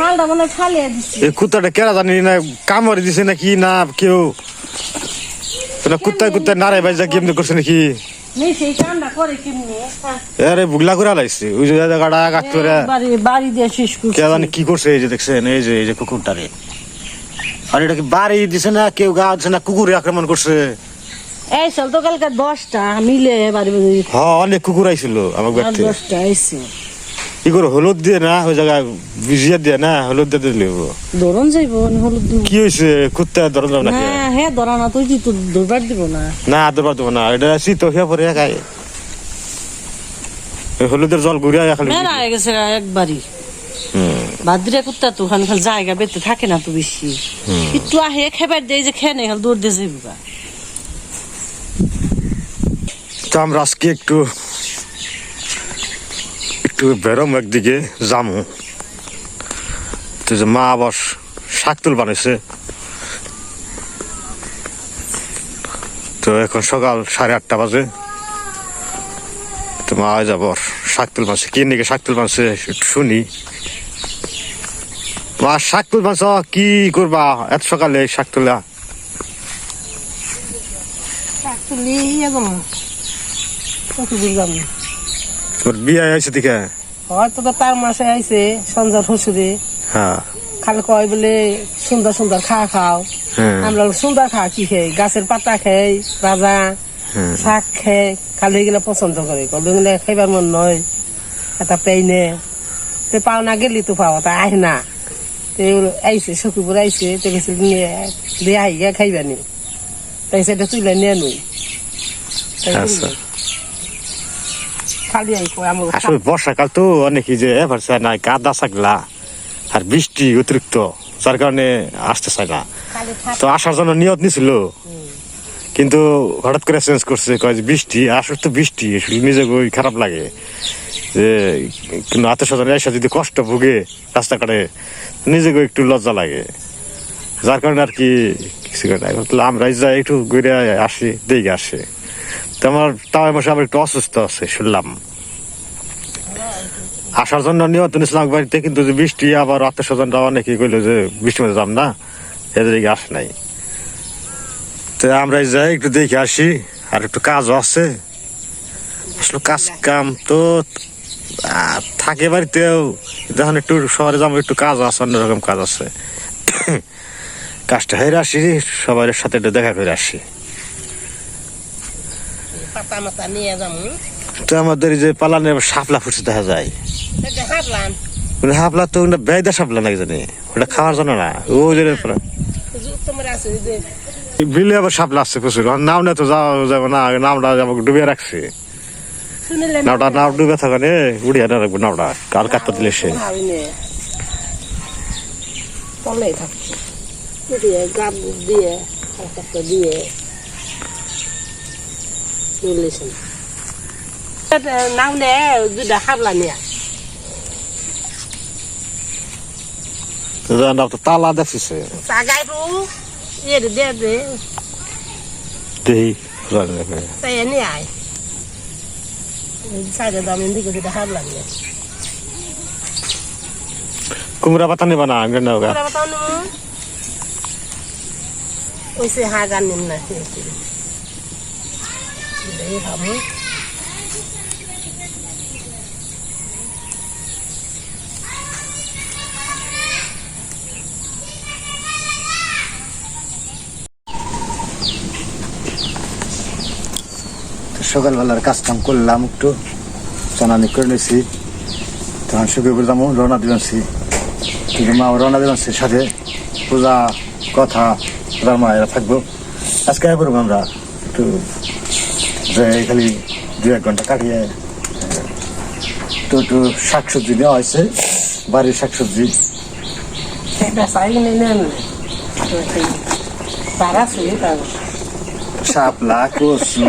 খালটা মনে ফালিয়ে দিছি। এই কুত্তাটা কেরা জানি না কামড়ে দিছে নাকি না কেউ। না কুত্তায় কুত্তায় নাড়াই বাইজা কেমনি করছে নাকি? হ্যাঁ। আরে বুগলা করে লাইছে ওই যে জায়গাটা কাট করে। বাড়ি বাড়ি দিয়ে শেষ করছি। কে জানি কি করছে এই যে দেখছেন এই যে এই যে কুকুরটারে। আর এটা কি বাড়ি দিছে না কেউ গা দিছে না কুকুরে আক্রমণ করছে? এই চল তো কালকে দশটা মিলে বাড়ি হ্যাঁ অনেক কুকুর আইছিল আমার দশটা আইসি কি করে হলুদ দিয়ে না ওই জায়গায় ভিজিয়ে দিয়ে না হলুদ দিয়ে দিলে হইবো। ধরন যাইব হলুদ দিব। কি হয়েছে কুত্তা ধরন যাবে না হ্যাঁ ধরা না তুই তো ধরবার দিব না। না আদর পারতো না এটা শীত হইয়া পরে খাই হলুদের জল ঘুরিয়া খালি। হয়ে গেছে একবারই। বাদ্রিয়া কুত্তা তো ওখানে খালি জায়গা বেতে থাকে না তো বেশি। একটু আহে খেবার দেয় যে খেয়ে নেই খালি দৌড় দিয়ে যাইব। তো আমরা আজকে একটু বেরোম একদিকে, যামু। তো যে মা আবার শাক তুল বানাইছে। তো এখন সকাল সাড়ে আটটা বাজে। তো মা যাব শাক তুল বানছে কি নাকি শাক তুল বানছে শুনি। মা, শাক তুল বানছ কি করবা? এত সকালে শাক তুলা। তোর বিয়ে হয়েছে দিকে হয়তো তো তার মাসে আইছে সঞ্জয় শ্বশুরে হ্যাঁ। খালি কয় বলে সুন্দর সুন্দর খাওয়া খাও। হ্যাঁ। আমরা সুন্দর খাওয়া কি খাই গাছের পাতা খাই রাজা হ্যাঁ। শাক খাই খালি এগুলো পছন্দ করে। ওগুলো খাইবার মন নয় এটা পেইনে তে পাও না গেলি তো পাও তা আহ না। তে আইছে সখীপুর আইছে তে গেছে নিয়ে দিয়ে আই গিয়া খাইবানি তাই সেটা তুলে নিয়ে নুই। আচ্ছা। তুললো। খালি আই কয় আমার আসলে বর্ষাকাল তো অনেক যে চায় না কাদা থাকলা আর বৃষ্টি অতিরিক্ত যার কারণে আসতে চায় না। তো আসার জন্য নিয়ত নিছিল। কিন্তু হঠাৎ করে চেঞ্জ করছে কয় যে বৃষ্টি আসলে তো বৃষ্টি ওই খারাপ লাগে। যে কিন্তু আত্মীয় স্বজন এসে যদি কষ্ট ভুগে রাস্তাঘাটে নিজেকে একটু লজ্জা লাগে। যার কারণে আর কি কিছু করে আমরা যাই একটু ঘুরে আসি দেখে আসি। তো আমার তাও মাসে আবার একটু অসুস্থ আছে শুনলাম। আসার জন্য নিয়ত নিয়েছিলাম বাড়িতে কিন্তু যে বৃষ্টি আবার আত্মীয় স্বজনরা অনেকে কইলো যে বৃষ্টির মধ্যে যাম না এদের দিকে আসে নাই। তো আমরা যাই একটু দেখে আসি আর একটু কাজও আছে। আসলে কাজ কাম তো থাকে বাড়িতেও যখন একটু শহরে যাব একটু কাজ আছে অন্যরকম কাজ আছে। কাজটা হয়ে আসি সবার সাথে একটু দেখা করে আসি। তো আমাদের এই যে পালানে সাপলা ফুটে দেখা যায়। মানে হাপলা তো ওটা বেদা সাপলা নাকি জানি? ওটা খাওয়ার জন্য না। ও যে তোমার আছে যে বিলে আবার সাপলা আসছে প্রচুর। নাম না তো যাওয়া যাবে না নামটা আমাকে ডুবিয়ে রাখছে। নাওটা নাম ডুবে থাকানে উড়িয়ে না রাখব নাওটা। কার কাটতে দিলে সে দিয়ে দিয়ে। নাম নে। দুটা হাবলা নিয়ে নাম তো তালা দেখছে তাগাই রু ইয়ে দে দে দেহি তাই নিয়ে আয় সাইডে দাম দিকে দুটা হাবলা নিয়ে কুমড়া পাতা নেবা না আমি না Berapa tahun kamu? Usia সকালবেলার কাজ কাম করলাম একটু। চানানি করে নিয়েছি তখন শুকিয়ে পড়তাম রওনা দিবানছি কিন্তু মা রওনা দিবানছি সাথে। পূজা কথা পূজার মা এরা থাকব। আজকে করব আমরা? একটু যে খালি দু এক ঘণ্টা কাটিয়ে একটু একটু শাক সবজি নেওয়া হয়েছে বাড়ির শাক সবজি biasa ini nih. Parah sih tahu. শাপলা কচু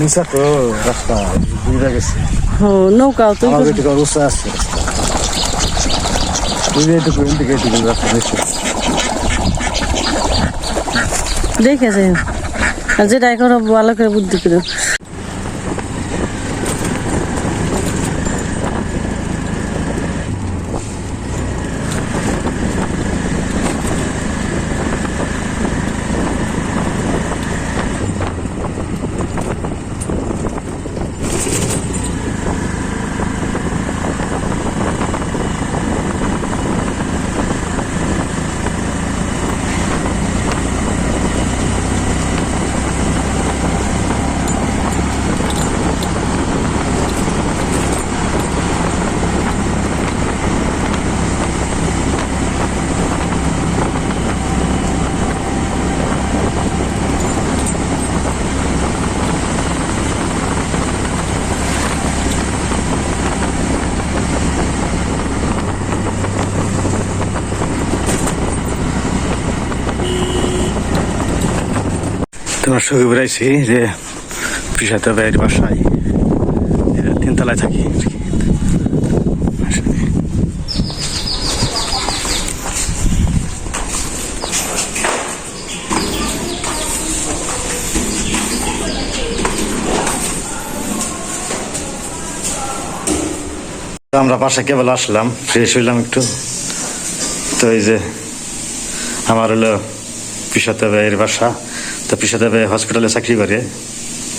নিচা তো রাস্তা বুঝে গেছে। নৌকাও তো অবস্থা আছে। দেখেছে আর যেটা এখন ভালো করে বুদ্ধি করে। তোমার সঙ্গে বেড়াইছি যে পিসাতে বাইরের বাসায়। তিনতলায় থাকি। আমরা পাশে কেবল আসলাম, ফ্রেশ হইলাম একটু। তো এই যে, আমার হলো পিসাতে ভাইয়ের বাসা। তো ভাই হসপিটালে চাকরি করে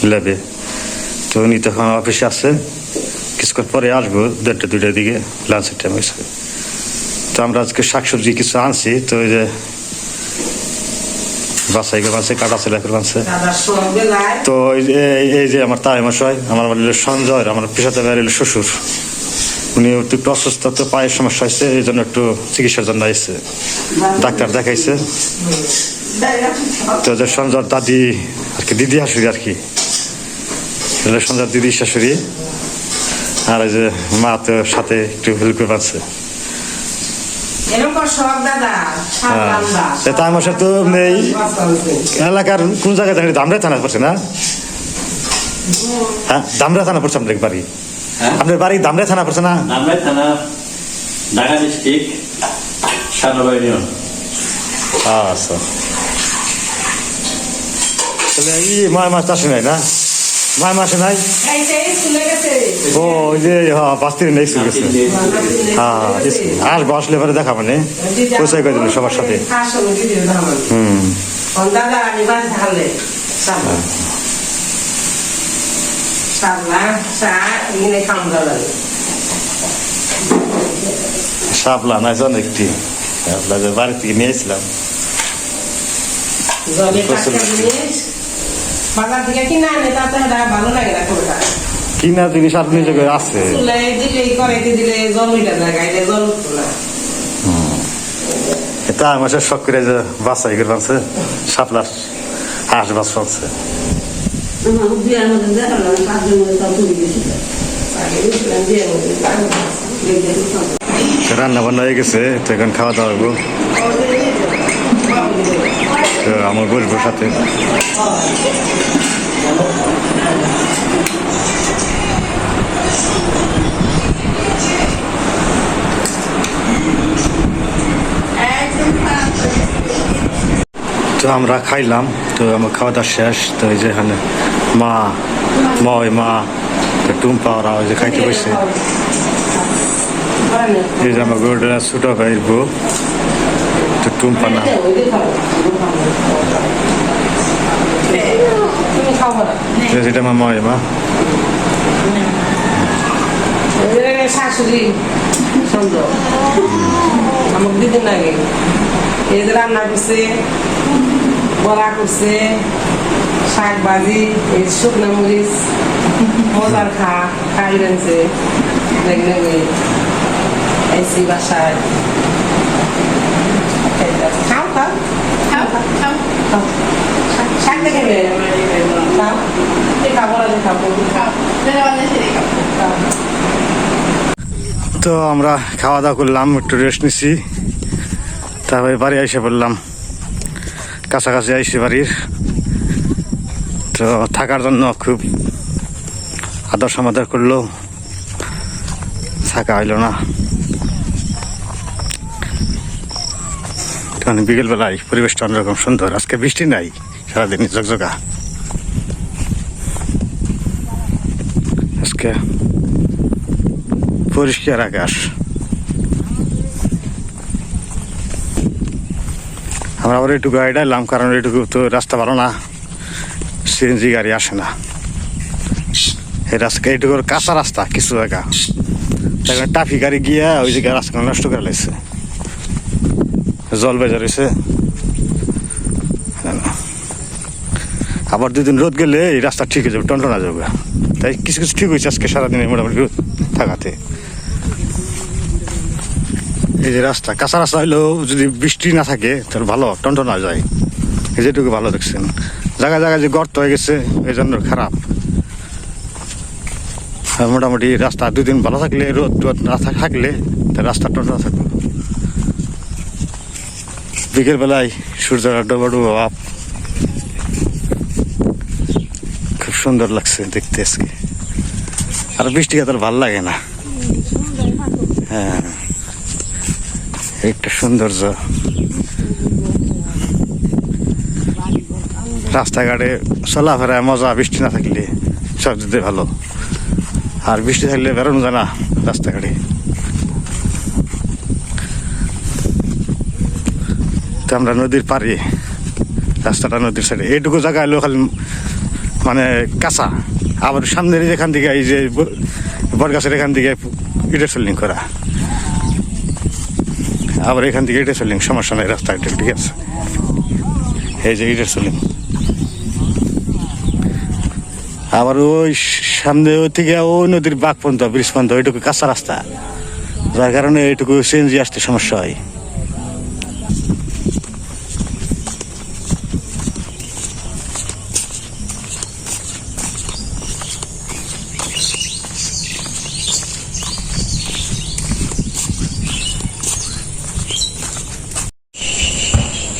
ল্যাবে। তো উনি তখন অফিসে আছে। কিছুক্ষণ পরে আসব দেড়টা দুইটার দিকে লাঞ্চের টাইম হয়েছে তো আমরা আজকে শাকসবজি কিছু আনছি তো ওই যে বাসাই করে বানছে কাটা ছেলে করে বানছে তো এই যে- আমার তাই মশাই আমার বাড়ি সঞ্জয় আমার পেশাতে বাড়ি হলো শ্বশুর উনি একটু অসুস্থ তো পায়ের সমস্যা হয়েছে এই জন্য একটু চিকিৎসার জন্য আসছে ডাক্তার দেখাইছে। তো যে সঞ্জয় দাদি আর কি দিদি শাশুড়ি আর কি। হলো সঞ্জয় দিদি শাশুড়ি। আর এই যে মা তো সাথে একটু হেল্প করে দা। তা তাই মশাই তো এই এলাকার কোন জায়গায় জানি দামরা থানা পড়ছে না? হ্যাঁ দামরা থানা পড়ছে আপনার বাড়ি। হ্যাঁ? আপনার বাড়ি দামরা থানা পড়ছে না? নামলাই থানা ঢাকা ডিস্ট্রিক্ট সান্নবা আচ্ছা। তাহলে এই ময় মাছ আসে নাই না? ময় মাসে নাই? স্কুলে। ও ওই যে হ্যাঁ দিন নেই গেছে। হ্যাঁ আসব আসলে পরে দেখা মানে পরিচয় করে দিল সবার সাথে? হুম। সাপলা নাই জান একটি। বাড়ি থেকে নিয়ে এসেছিলাম জলে প্রচুর টাটকা জিনিস বাজার থেকে কিনে আনে তাতে এটা ভালো লাগে না কোনটা? কিনা জিনিস আপনি যে আছে। চুলে দিলে করে দিলে জল উঠে যায় গাইলে জল উঠতো না। তা আমার শখ করে যে বাচ্চা করে বানছে সাপলার হাঁস বাস বানছে। রান্না বান্না হয়ে গেছে তো এখন খাওয়া দাওয়া আমার বসবো সাথে। তো আমরা খাইলাম, তো আমার খাওয়া দাওয়া শেষ, তো এই যে এখানে মা ময় মা টুম্পা ওরা ওই যে খাইতে বসে। এই যে আমার গরুটা ছোট ভাইয়ের বউ, তো টুম্পা না। খাব না যেটা আমার ময় মা। শাশুড়ি সুন্দর। আমার দিদির লাগে। এদের রান্না করছে বড়া করছে শাক ভাজি এই শুকনো মরিচ মজার খা খাই রানছে দেখলে এসি বাসায়। খাও খাও। খাও খাও। খাও। তো আমরা খাওয়া দাওয়া করলাম, একটু রেস্ট নিছি। তারপরে বাড়ি এসে পড়লাম। কাছাকাছি আইসি বাড়ির। তো থাকার জন্য খুব আদর সমাদর করল থাকা হইল না। তখন বিকেলবেলায় পরিবেশটা অন্যরকম সুন্দর। আজকে বৃষ্টি নাই। সারাদিন ঝকঝকা আজকে পরিষ্কার আকাশ আমরা আবার একটু গাড়িটা এলাম কারণ এটুকু তো রাস্তা ভালো না সিএনজি গাড়ি আসে না এই রাস্তা এটুকুর কাঁচা রাস্তা কিছু জায়গা টাফি গাড়ি গিয়া ওই জায়গায় রাস্তা নষ্ট করে লাগছে জল বেজার হয়েছে আবার দুদিন রোদ গেলে এই রাস্তা ঠিক হয়ে যাবে, টনটনা যাবে। তাই কিছু কিছু ঠিক হয়েছে আজকে সারাদিনে মোটামুটি রোদ থাকাতে। এই যে রাস্তা, কাঁচা রাস্তা হইলেও যদি বৃষ্টি না থাকে, তাহলে ভালো, টনটনা যায়। এই যেটুকু ভালো দেখছেন। জায়গায় জায়গায় যে গর্ত হয়ে গেছে, এই জন্য খারাপ। মোটামুটি রাস্তা দুদিন ভালো থাকলে, রোদ টোদ না থাকলে তা রাস্তা টনটনা থাকবে। বিকেল বেলায় সূর্য ডোবা ডোবা ভাব খুব সুন্দর লাগছে দেখতে আজকে। আর বৃষ্টি তার ভালো লাগে না। হ্যাঁ একটা সৌন্দর্য। রাস্তাঘাটে চলাফেরায় মজা, বৃষ্টি না থাকলে সব দিতে ভালো। আর বৃষ্টি থাকলে বেরোনো যায় না রাস্তাঘাটে। তো আমরা নদীর পাড়ে, রাস্তাটা নদীর সাইডে। এইটুকু জায়গা এলো খালি মানে কাঁচা। আবার সামনের এখান থেকে এই যে বট গাছের এখান থেকে ইটের সোল্ডিং করা। আবার এখান থেকে ইটের সোল্ডিং, সমস্যা নাই রাস্তাঘাটে ঠিক আছে। এই যে ইটের সোল্ডিং। আবার ওই সামনে ওই থেকে ওই নদীর বাঘ পর্যন্ত, ব্রিজ পর্যন্ত, ওইটুকু কাঁচা রাস্তা। যার কারণে এইটুকু সিএনজি আসতে সমস্যা হয়।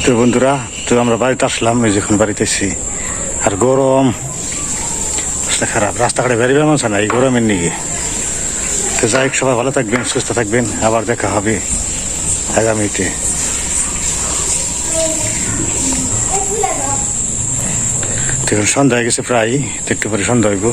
তো বন্ধুরা, তো আমরা বাড়িতে আসলাম, এই যখন এসেছি আর গরম। অবস্থা খারাপ, রাস্তাঘাটে বেরিয়ে মানুষ না এই গরমের নিয়ে তো যাই সবাই ভালো থাকবেন, সুস্থ থাকবেন, আবার দেখা হবে আগামীতে। এখন সন্ধ্যা হয়ে গেছে প্রায় একটু পরে সন্ধ্যা হইব।